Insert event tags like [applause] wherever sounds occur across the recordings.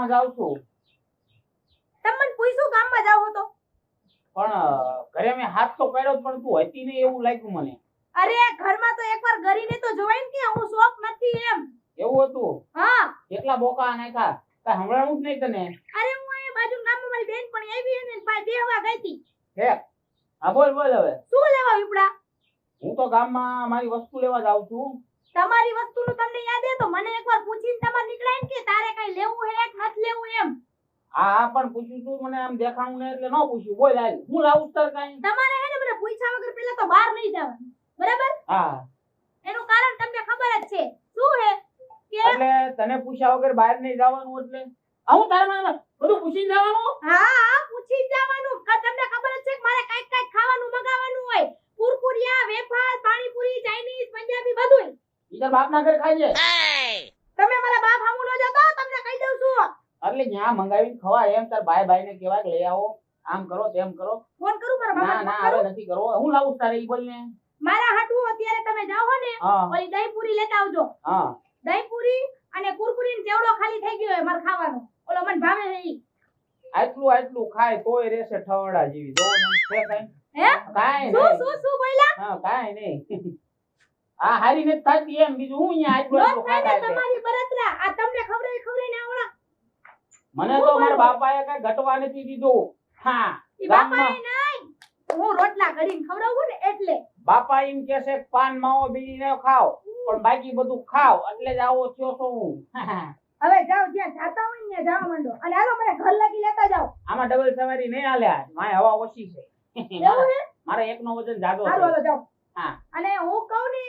ગામમાં જાઉં છું. તમે મને પૂછ્યું ગામમાં જાવ તો? પણ ઘરે મેં હાથ તો પાડ્યો પણ તું હતી ને એવું લાગ્યું મને. અરે ઘરમાં તો એકવાર ગરીને તો જોવાય ને કે હું શોખ નથી એમ. એવું હતું? હા. કેટલા બોકા નાખ્યા? કઈ હમણાં જ નહીં તને? અરે હું એ બાજુ ગામમાં મારી બેન પણ આવી અને ભાઈ બેહવા ગઈ હતી. હે હા બોલ બોલ હવે. શું લેવા વિપડા હું તો ગામમાં મારી વસ્તુ લેવા જાઉં છું. તમારી વસ્તુનું તમને યાદ હે તો મને એકવાર પૂછીને તમારે નીકળાય કે તારે કઈ લેવું હે કે નથી લેવું એમ. હા હા પણ પૂછ્યું તું મને આમ દેખાણું ને એટલે ન પૂછ્યું. બોલ હાલ. હું લાવું તાર કાંઈ? તમારે હે ને મને પૂછ્યા વગર પેલા તો બહાર નહીં જવાનું. બરાબર? હા એનું કારણ તમને ખબર જ છે. શું હે? કે એટલે તને પૂછ્યા વગર બહાર નહીં જવાનું એટલે? આવું તારે મને બધું પૂછીને જવાનું? હા હા પૂછી જવાનું. કે તમને ખબર જ છે કે મારે કંઈક કાંઈક ખાવાનું મગાવવાનું હોય. કુરકુરિયા વેફર પાણીપુરી ચાઇનીઝ પંજાબી બધું ઈ બાપ ના ઘરે ખાઈ તમે મારા બાપ હામું ન જતો તમને કહી દઉં છું. એટલે ન્યા મંગાવીને ખવાય એમ તાર ભાઈ ભાઈ ને કે લઈ આવો આમ કરો તેમ કરો. ફોન કરું મારા ના ના હવે નથી કરવો. હું લાવું તારે ઈ બોલ ને મારા હાટુ અત્યારે તમે જાઓ હો ને ઓલી દહીં પૂરી લેતા આવજો. હા. દહીં પૂરી અને કુરકુરી ને ચેવડો ખાલી થઈ ગયો હોય મારે ખાવાનો. ઓલો મને ભાવે છે ઈ. આટલું આટલું ખાય તોય રહેશે ઠવડા જેવી. જો ને છે કાઈ? હે? કાઈ શું શું શું બોલ્યા? હા કાઈ નહીં. આ હારી ને થતી એમ. બીજું હું અહીંયા આટલું ને ખાતા તમારી બરતરા. આ તમને ખબર ખબર ના આવડા. મને તો મારા બાપાએ કઈ ઘટવા નથી દીધું. હા ઈ બાપાએ નહીં. હું રોટલા કરીને ખવડાવું ને એટલે. બાપા એમ કે છે પાન માવો બીડી ને ખાવ પણ બાકી બધું ખાવ એટલે જ આવો થયો છો હું. [laughs] હવે જાઓ જ્યાં જાતા હોય ને જવા માંડો. અને હાલો મને ઘર લગી લેતા જાઓ. આમાં ડબલ સવારી નહીં આલ્યા મારે હવા ઓછી છે. હે? [laughs] મારે એકનો વજન જાજો હાલો છે. હા. અને હું કહું ને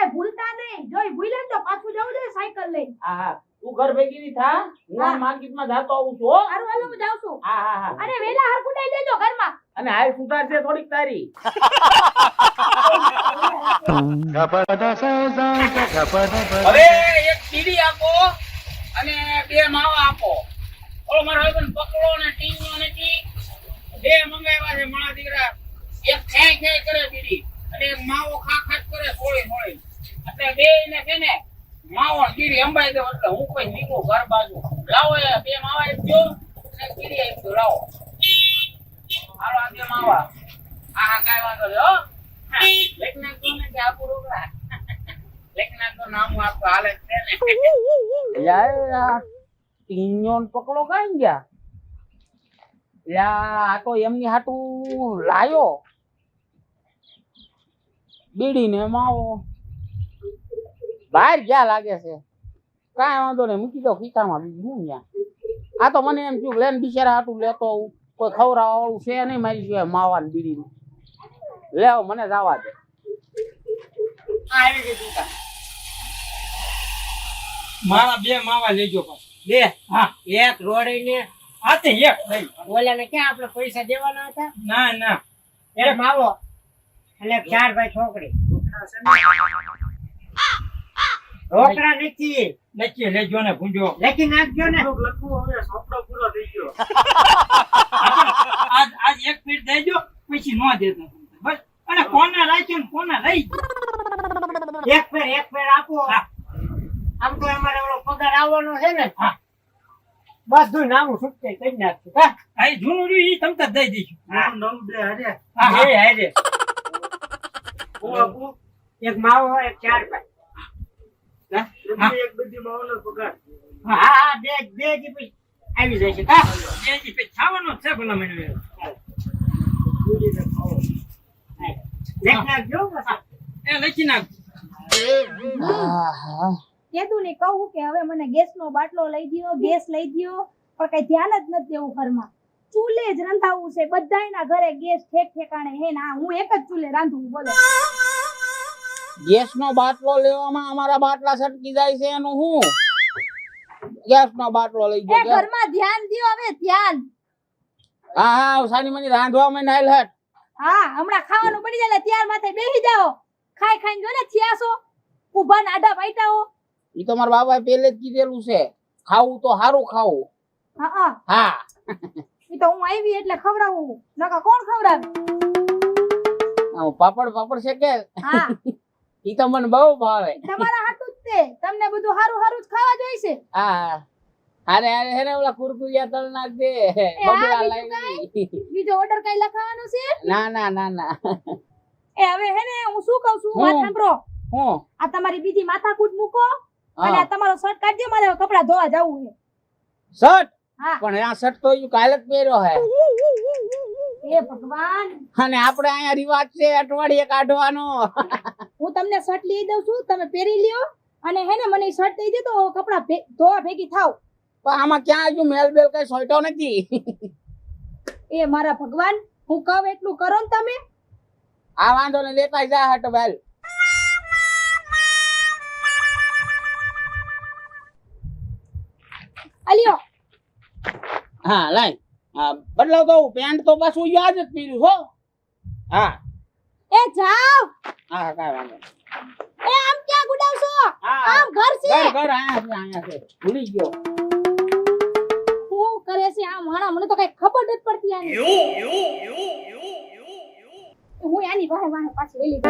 કાંઈ ભૂલતા નહીં. જો ભૂલે તો પાછું જવું જોઈએ સાયકલ લઈ હા હા. તું ઘર ભેગી ની થા. હું માર્કેટમાં જાતો આવું છું હારું હાલો હું જાઉં છું. હા હા હા. અને વેલા હરકુટાઈ દેજો ઘરમાં. અને હાલ સુધાર છે થોડીક તારી. હવે એક બીડી આપો અને બે માવા આપો. ઓલો મારો હસબન્ડ પકડો ને ટીંગો નથી. બે મંગાવ્યા છે મારા દીકરા એક ખેંચ ખેંચ કરે બીડી અને એક માવો ખા ખાટ કરે સોળી સોળી એટલે બે ને છે ને બીડી અંબાઈ દો એટલે હું કોઈ નીકળું ઘર બાજુ લાવો એ બે માવા આપજો અને એક બીડી આપજો લાવો. હાલો, આ બે માવા. હા હા, કાઈ વાંધો નહીં, હો. નાખજો ને કે આપું રોકડા? લખી નાખજો નામ આપતો હાલે છે ને. યાર ટીંગોન પકડો કાઈ ગયા? યા આ તો એમની હાટું લાયો. બીડી ને માવો. બહાર ક્યાં લાગે છે? કાંઈ વાંધો નહીં મૂકી દો ખીચામાં બીજું હું ત્યાં આ તો મને એમ થયું લેન બિચારા હાટું લેતો આવું. કોઈ ખવડાવવા વાળું છે નહીં મારી સિવાય માવા ને બીડી લેવ મને જવા દે. મારા બે માવા લેજો બે? હા. એક રોડી ને આ તે એક થઈ ઓલાને ક્યાં આપણે પૈસા દેવાના હતા? ના ના. એક. માવો. એટલે ચાર ભાઈ છોકરી. રોકડા નથી. લખી લેજો ને ભૂંજો. લખી નાખજો ને. આજ આજ એક ફીટ દેજો પછી નો દેતો બસ. અને કોના રાખ્યો ને કોના લઈ? એક ફેર એક ફેર આપો. આમ તો અમારે ઓલો પગાર આવવાનો છે ને. હા. બધું નામું છૂટકે કરી નાખશું. હા. આ ઈ જૂનું રહ્યું ઈ તમ તાર દઈ દઈશું. હા. હા હા એ હારે. એક માવો એક ચાર ભાઈ. હા. હા હા બે બે દી પછી આવી જશે હા. એ જી પછી ખાવાનો છે ભલા મને લેખ નાખજો એ લખી નાખ કીધું ને કહું કે હવે મને ગેસનો બાટલો લઈ દ્યો ગેસ લઈ દ્યો પણ કઈ ધ્યાન જ નથી દેવું ઘરમાં. ચૂલે જ રંધાવું છે. બધાના ઘરે ગેસ ઠેક ઠેકાણે. હે ને હું એક જ ચૂલે રાંધું બોલે. ગેસ નો બાટલો લેવામાં અમારા બાટલા સટકી જાય છે એનું શું ગેસ નો બાટલો લઈ ગયો. ઘરમાં ધ્યાન દો હવે ધ્યાન. હા હા સાની મની રાંધવા માં નાઈલ હટ. હા હમણાં ખાવાનું પડી જાય ત્યાર માથે બેસી જાઓ. ખાઈ ખાઈને જો ને થિયાસો ઊભા ને આડા પાઈટાઓ ઈ તો મારા બાબાએ પહેલે જ કીધેલું છે ખાવું તો સારું ખાવું. હા હા. હા. ઈ તો હું આવી એટલે ખવડાવું. નકા કોણ ખવડાવે? પાપડ પાપડ છે કે? હા. ઈ તો મને બહુ ભાવે. તમારા હાટું જ તે. તમને બધું હારું હારું જ ખાવા જોઈશે હા અરે અરે હેને ઓલા કુરકુરિયા તળ નાખ દે. બબડા લાવી બીજો ઓર્ડર કઈ લખાવાનો છે? ના ના ના ના. એ હવે હેને હું શું કહું છું? વાત સાંભળો. હું? આ તમારી બીજી માથાકૂટ મૂકો અને આ તમારો શર્ટ કાઢજો મારે કપડા ધોવા જવું છે. શર્ટ? હા. પણ આ શર્ટ તો યુ કાલે જ પહેર્યો હે. એ ભગવાન. અને આપણે અહીંયા રિવાજ છે અઠવાડિયે કાઢવાનો. હું તમને શર્ટ લઈ દઉં છું તમે પહેરી લ્યો અને હે ને મને શર્ટ દઈ દે તો કપડા ધોવા ભેગી થાવ. પણ આમાં ક્યાં હજુ મેલ બેલ કઈ સોઈટો નથી? એ મારા ભગવાન હું કહું એટલું કરો ને તમે. આ વાંધો ને લેતા જા હટ બેલ અલ્યો હા લાઈ હા બદલાવ તો પેન્ટ તો પાછું યાદ જ પહેર્યું હો. હા. એ જાવ. હા કાંઈ વાંધો નહીં. એ આમ ક્યાં ગુડાવશો? આમ ઘર છે? ઘર ઘર આયા છે અહીંયા છે ભૂલી ગયો. શું કરે છે આમ? માણા મને તો કઈ ખબર નથી પડતી આની. હું આની વાહે વાહે પાછી વેલી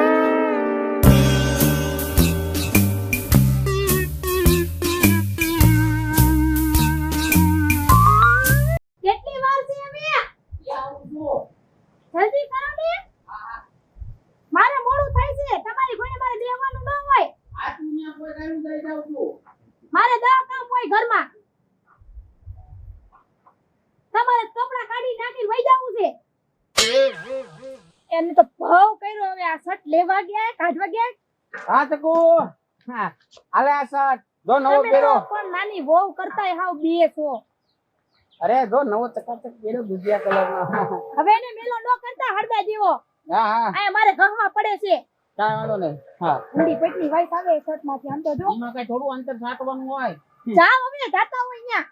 એમને તો ભાવ કર્યો. હવે આ શર્ટ લેવા ગયા કાઢવા ગયા? હા ચકુ હા આલે આ શર્ટ. જો નવો પહેરો. પણ નાની વહુ કરતા હાવ બે છો. અરે જો નવો ચકાચક પહેરો દુધિયા કલરનો હવે એને મેલો નો કરતા હળદા જેવો. હા હા. આ મારે ઘરમાં પડે છે. કાઈ વાંધો નહીં. હા. ઠંડી પેટની વાઈસ આવે શર્ટમાંથી આમ તો જો. એમાં કઈ થોડું અંતર સાટવાનું હોય. જાવ હવે જાતા હોય અહીંયા.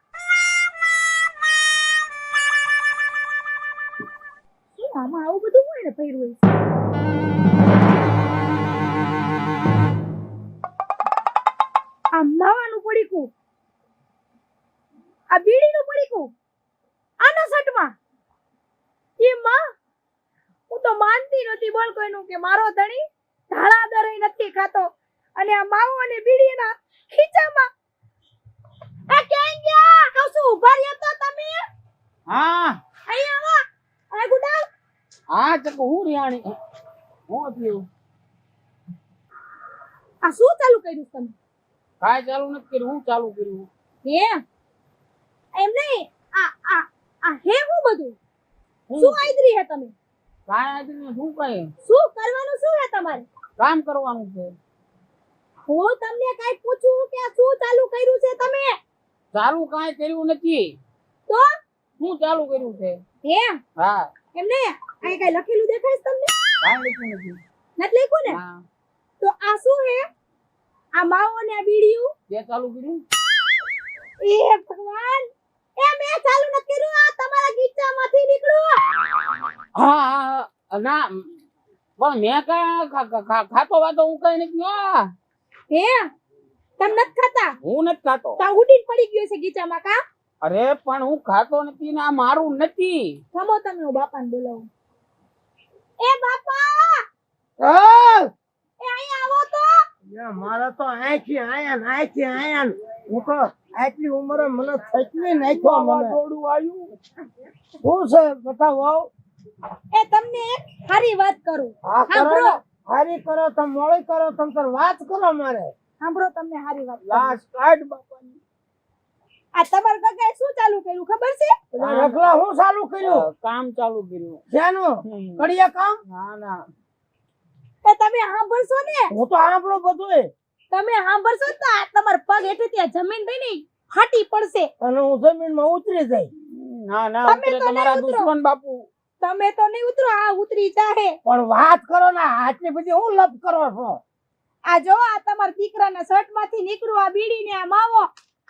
શું આવું બધું હોય ને પહેર્યું હોય આ માવાનું પડીકું. આ બીડીનું પડીકું. આના સટમાં એ માં હું તો માનતી નથી બોલ કોઈનું કે મારો ધણી ધાળા દરે નથી ખાતો. અને આ માવો અને બીડીના ખીચામાં. આ ક્યાં ગયા? કશું ઊભા રહ્યા તો તમે? હા. અહીંયા આવો. આ ગુડાવ હા ચકુ હું રિયાણી? હું થયું આ શું ચાલુ કર્યું તમે? કાય ચાલુ નથી કર્યું હું ચાલુ કર્યું? હે? એમ નહીં? આ આ આ હે હું બધું? શું આદરી હે તમે? કાય નહીં, શું કઈ? શું કરવાનું શું હે તમારે? કામ કરવાનું છે. હું તમને કઈ પૂછું કે શું ચાલુ કર્યું છે તમે? ચાલુ કાઈ કર્યું નથી. તો? શું ચાલુ કર્યું છે. હે? હા. એમ નહીં? આ કઈ લખેલું દેખાય તમને? કાંઈ લખ્યું નથી. નથી લખ્યું ને? તો આ શું હે આ માવો ને આ બીડીયું? તે ચાલુ કર્યું? એ ભગવાન! એ મેં ચાલુ ન કર્યું આ તમારા ગીચામાંથી નીકળ્યું. હા ના પણ મેં ખા- ખાતો વાતો હું કઈ નથી ગયો હે? તમ નથી ખાતા? હું નથી ખાતો. તા ઉડીને પડી ગયો છે ગીચામાં કા? અરે પણ હું ખાતો નથી ને આ મારું નથી. થમો તમે હું બાપાને બોલાવું. એ બાપા! ઓય! એ અહીં આવો તો! યા, મારા તો આખી આયા ને આંખી આયા હું તો આટલી ઉંમરે મને થકલી નાખ્યો મને. વાવાઝોડું આવ્યું. શું છે? બતાવો એ તમને એક સારી વાત કરું. હા કરો સાંભળો. હારી કરો તમે મોડી કરો તમે તાર વાત કરો મારે. સાંભળો તમને સારી વાત લાસ્ટ કાર્ડ બાપાની. આ તમારા કાકાએ શું ચાલુ કર્યું? ખબર છે? રગલા હું ચાલુ કર્યું? કામ ચાલુ કર્યું. જાનો કડિયા કામ? ના ના. એ તમે સાંભળશો ને? હું તો સાંભળો બધું તમે સાંભળશો તો આ તમાર પગ હેઠે ત્યાં જમીન થઈ ને ફાટી પડશે. અને હું જમીનમાં ઉતરી જાય. ના ના ઉતરે તમારા દુશ્મન બાપુ. તમે તો નહીં ઉતરો આ ઉતરી જાહે. પણ વાત કરો ને આટલી બધી હું લપ કરો છો? આ જો આ તમારા દીકરાના શર્ટમાંથી નીકળું આ બીડી ને આ માવો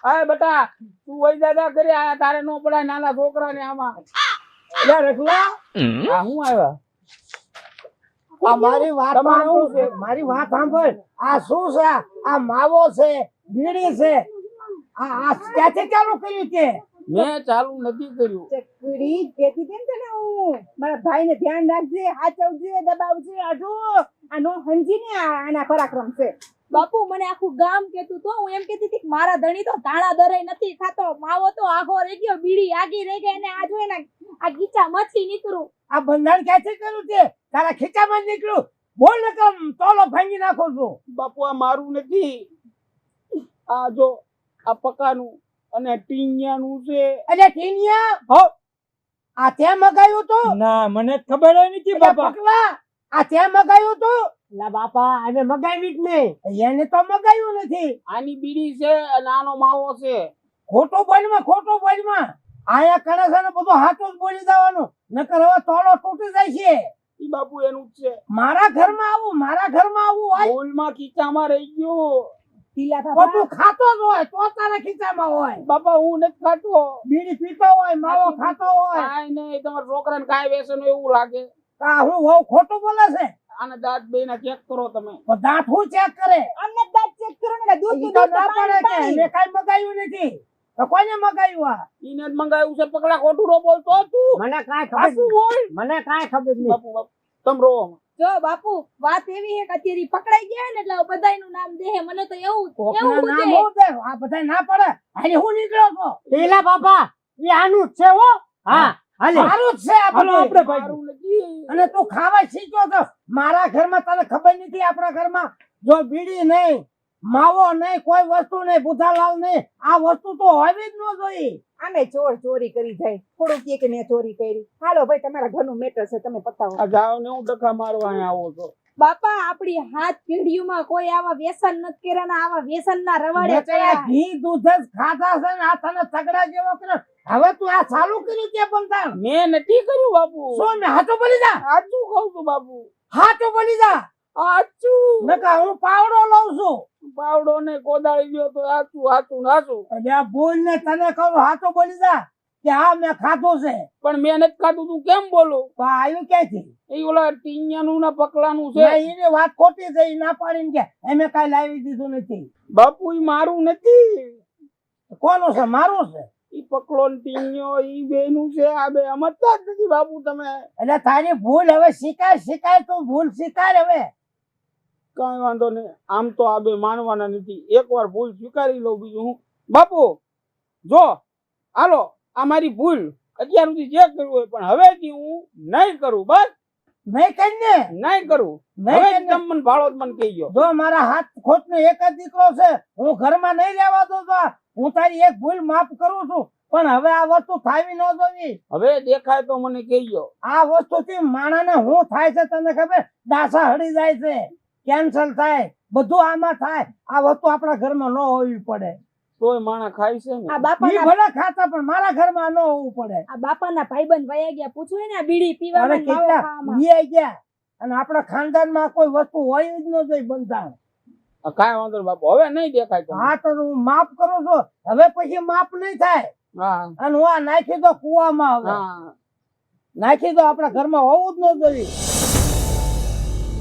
અરે બેટા તું વઈ દાદા કરી આયા તારે નો પડાય નાના છોકરા ને આમાં. લે રખલા. આ હું આવ્યા? આ મારી વાત સાંભળ. મારી વાત સાંભળ. આ શું છે? આ? માવો છે બીડી છે. આ આ ક્યાંથી ચાલુ કર્યું છે મેં ચાલુ નથી કર્યું. ચકડી કેતી ને તને હું? મારા ભાઈને ધ્યાન રાખજે હાચવજે દબાવજે આજુ આ નો સમજી ને આ આના પરાક્રમ છે. બાપુ મને આખું ગામ કેતું તો હું એમ કેતી હતી મારા ધણી તો ધાણા દરાઈ નથી ખાતો. માવો તો આખો રહી ગયો બીડી આગી રહી ગઈ અને આ જો આ ગીચા મચી નીકળું. આ બંધાણ ક્યાંથી કર્યું છે? તારા ખીચામાં જ નીકળ્યું બોલ ને કમ તોલો ભાંગી નાખો છો. બાપુ આ મારું નથી. આ જો આ પકાનું અને ટીનિયાનું છે. એટલે ટીનિયા હો આ ત્યાં મગાયું તો? ના મને ખબર નથી બાપા. પકલા આ ત્યાં મગાયું તું? લા બાપા આને મગાવી જ નહીં. એને તો મગાવ્યું નથી. આની બીડી છે અને આનો માવો છે. ખોટો બોલમાં ખોટો બોલમાં. આયા કરે છે ને બધું હાથું જ બોલી દેવાનું. નકર હવે તોલો તૂટી જાય છે. ઈ બાપુ એનું જ છે. મારા ઘરમાં આવું મારા ઘરમાં આવું હોય. બોલમાં ખીચામાં રહી ગયું. તો તું ખાતો જ હોય તો તારા ખીચામાં હોય. બાપા હું નથી ખાતો. બીડી પીતો હોય માવો ખાતો હોય. કાંઈ નહીં તમારા છોકરાને કાંઈ વ્યસન હોય એવું લાગે. આ હું બહુ ખોટું બોલે છે? આને દાંત બેયના ચેક કરો તમે. દાંત હું ચેક કરે? અમને દાંત ચેક કરો ને દૂધ તો ના પડે કે મે કાઈ મગાયું નથી. તો કોને મગાયું આ? ઈને જ મંગાવ્યું છે પકડા ખોટું નો બોલતો તું. મને કાંઈ સાચું બોલ મને કાઈ ખબર બાપુ બાપુ તમ રો જો બાપુ વાત એવી છે કે અત્યારે પકડાઈ ગયા ને એટલે બધાયનું નામ દેહે મને તો એવું એવું નામ હું દે? આ બધા ના પડે? હાલે હું નીકળ્યો તો. પેલા બાપા એ આનું છે હો. હા. હાલે. મારું છે હાલો આપણે ભાઈ. અને તું ખાવા શીખ્યો તો મારા ઘરમાં તને ખબર નથી આપણા ઘરમાં જો બીડી નહીં માવો નહીં કોઈ વસ્તુ નહીં બુધાલાલ નહીં. આ વસ્તુ તો હોવી જ ન જોઈએ. આમે ચોર ચોરી કરી જાય. થોડું કે મેં ચોરી કરી. હાલો ભાઈ તમારા ઘરનું મેટર છે તમે પતાવો. આ ને હું ડખા મારવા અહીંયા આવો છો. બાપા આપણી હાથ પેઢીઓમાં કોઈ આવા વ્યસન નથી કર્યા આવા આવા વ્યસનના રવાડે ઘી દૂધ જ ખાધા છે ને આ તને તગડા જેવો કર્યો. હવે તું આ ચાલુ કર્યું તે પણ મેં નથી કર્યું બાપુ. સો ને હાથો બોલી જા? સાચું કહું છું બાપુ. હાથો બોલી જા? સાચું નકા હું પાવડો લઉં છું. પાવડો ને કોદાળી લ્યો તો સાચું સાચું સાચું એટલે આ બોલ ને તને કહું હાથો બોલી જા કે હા મેં ખાધો છે. પણ મેં નથી ખાધું તું કેમ બોલું? આવ્યું ક્યાંથી? એ ઓલા ટીંગિયાનું ના પકલાનું છે. ના, એની વાત ખોટી છે એ ના પાડીને કે એમે કાઈ લાવી દીધું નથી. બાપુ ઈ મારું નથી. કોનું છે? મારું છે? ઈ પકડો ને ટીંગિયો ઈ બેનું છે આ બે. સમજતા જ નથી બાપુ તમે. એટલે તારી ભૂલ હવે શિકાર શિકાર તો ભૂલ શિકાર હવે. કઈ વાંધો નહીં. આમ તો આ બે માનવાના નથી. એકવાર ભૂલ સ્વીકારી લઉં બીજું હું. બાપુ જો હાલો આ મારી ભૂલ. અત્યાર સુધી જે કર્યું હોય પણ હવેથી હું નહીં કરું. બસ. નહીં કરીને નહીં કરું. હવે એકદમ મને ભાળો મને કહી ગયો જો મારા હાથ ખોટ નો એક જ દીકરો છે હું ઘરમાં નહીં રહેવા દો તો હું તારી એક ભૂલ માફ કરું છું. પણ હવે આ વસ્તુ થાવી ન જોવી હવે દેખાય તો મને કહી ગયો આ વસ્તુથી માણસને હું થાય છે તને ખબર? દાસા હડી જાય છે. કેન્સલ થાય. બધું આમાં થાય. આ વસ્તુ આપણા ઘરમાં ન હોવી પડે. તોય માણા ખાય છે આ ને ઈ બાપાના ભલે ખાતા પણ મારા ઘરમાં ન હોવું પડે. આ બાપાના ભાઈબંધ વયા ગયા પૂછવું ને આ બીડી અરે ને માવો કેટલા ખાવામાં. ગયા. અને આપણા ખાનદાનમાં કોઈ વસ્તુ હોય જ ન જોઈ બંધાણ. આ કાંઈ વાંધો નહીં બાપુ હવે નહીં દેખાય હા તો હું માફ કરું છું. હવે પછી માફ નહીં થાય. હા. અને હું આ નાખી દો કુવામાં હવે. હા. નાખી દો આપણા ઘરમાં હોવું જ ન જોઈએ.